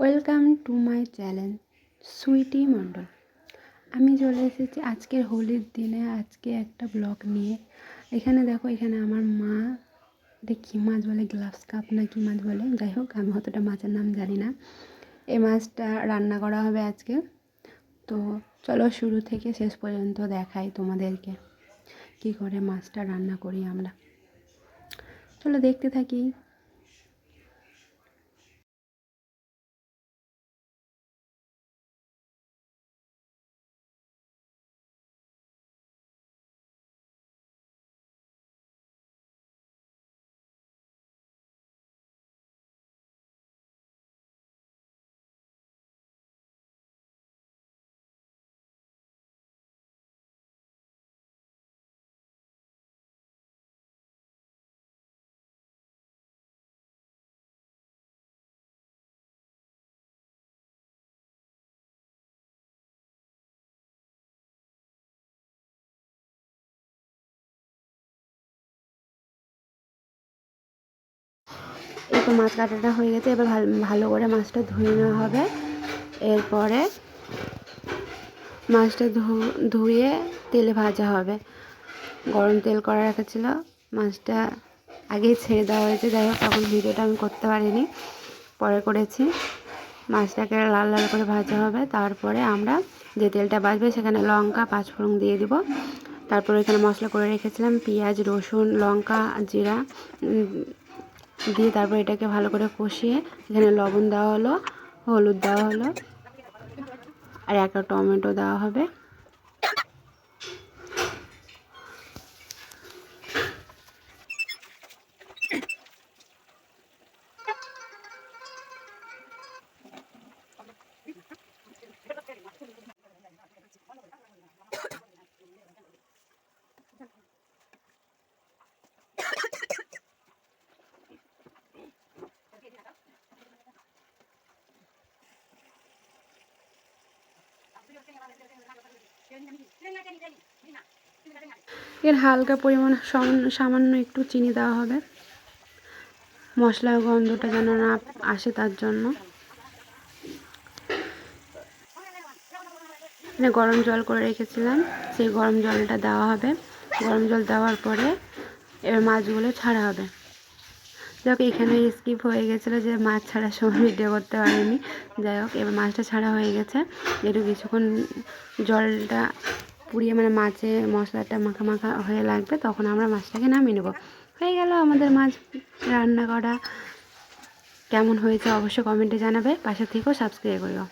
Welcome to my channel Sweety Mondal. আমি চলে এসেছি আজকের হোলির দিনে, আজকে একটা ব্লগ নিয়ে। এখানে দেখো, এখানে আমার মা কী মাছ বলে গ্লাভস কাপ না কী মাছ বলে, যাই হোক, আমি অতটা মাছের নাম জানি না। এই মাছটা রান্না করা হবে আজকে। তো চলো শুরু থেকে শেষ পর্যন্ত দেখাই তোমাদেরকে কি করে মাছটা রান্না করি আমরা। চলো দেখতে থাকি। এরপর মাছ কাটাটা হয়ে গেছে, এবার ভালো ভালো করে মাছটা ধুয়ে নেওয়া হবে। এরপরে মাছটা ধুয়ে তেলে ভাজা হবে। গরম তেল করা রাখা ছিল, মাছটা আগেই ছেড়ে দেওয়া হয়েছে। যাই হোক, তখন ভিডিওটা আমি করতে পারিনি। পরে করেছি। মাছটাকে লাল লাল করে ভাজা হবে। তারপরে আমরা যে তেলটা বাজবে, সেখানে লঙ্কা, পাঁচফোড়ন দিয়ে দিব। তারপরে এখানে মশলা করে রেখেছিলাম। পেঁয়াজ, রসুন, লঙ্কা, জিরা দিয়ে তারপর এটাকে ভালো করে কষিয়ে এখানে লবণ দেওয়া হলো, হলুদ দেওয়া হলো, আর একটা টমেটো দেওয়া হবে। এর হালকা পরিমাণ সামান্য একটু চিনি দেওয়া হবে। মশলার গন্ধটা যেন না আসে তার জন্য। গরম জল করে রেখেছিলাম। সেই গরম জলটা দেওয়া হবে। গরম জল দেওয়ার পরে এবার মাছগুলো ছাড়া হবে। যাই হোক এখানে স্কিপ হয়ে গেছিল যে মাছ ছাড়ার সময় ভিডিও করতে পারিনি। যাই হোক, এবার মাছটা ছাড়া হয়ে গেছে। একটু কিছুক্ষণ জলটা পুড়িয়ে মানে মাছে মশলাটা মাখা মাখা হয়ে লাগবে, তখন আমরা মাছটাকে নামিয়ে নেব। হয়ে গেল আমাদের মাছ রান্না করা। কেমন হয়েছে অবশ্যই কমেন্টে জানাবে। পাশে থেকেও সাবস্ক্রাইব করো